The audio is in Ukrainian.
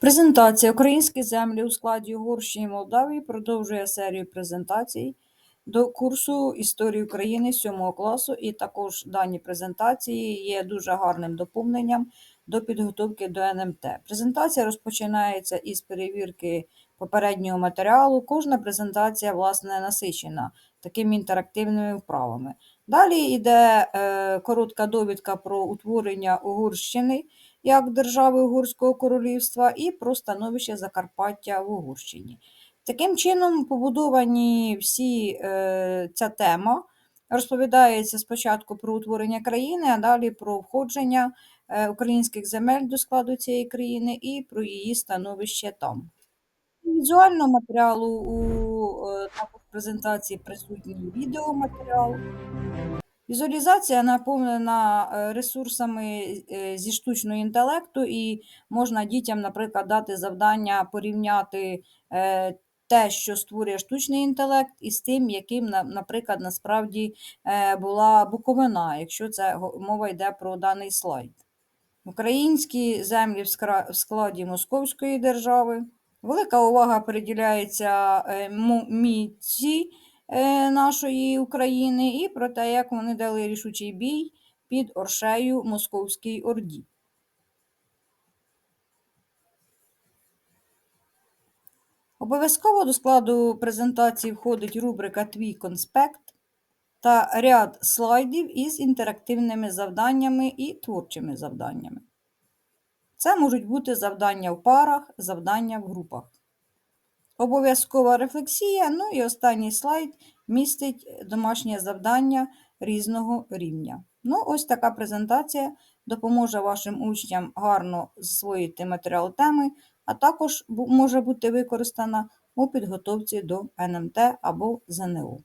Презентація «Українські землі у складі Угорщини і Молдавії» продовжує серію презентацій до курсу «Історії України 7 класу», і також дані презентації є дуже гарним доповненням до підготовки до НМТ. Презентація розпочинається із перевірки попереднього матеріалу. Кожна презентація, власне, насичена такими інтерактивними вправами. Далі йде е, коротка довідка про утворення Угорщини як держави Угорського королівства і про становище Закарпаття в Угорщині. Таким чином, побудовані всі е, ця тема. Розповідається спочатку про утворення країни, а далі про входження е, українських земель до складу цієї країни і про її становище там. Візуального матеріалу у е, також презентації присутній відеоматеріал. Візуалізація наповнена е, ресурсами е, зі штучного інтелекту, і можна дітям, наприклад, дати завдання порівняти те, що створює штучний інтелект, із тим, яким, наприклад, насправді була буковина, якщо це мова йде про даний слайд. Українські землі в складі Московської держави. Велика увага приділяється е, міці е, нашої України і про те, як вони дали рішучий бій під Оршею Московській Орді. Обов'язково до складу презентації входить рубрика Твій конспект та ряд слайдів із інтерактивними завданнями і творчими завданнями. Це можуть бути завдання в парах, завдання в групах. Обов'язкова рефлексія. Ну і останній слайд містить домашнє завдання різного рівня. Ну, ось така презентація допоможе вашим учням гарно засвоїти матеріал теми, а також може бути використана у підготовці до НМТ або ЗНО.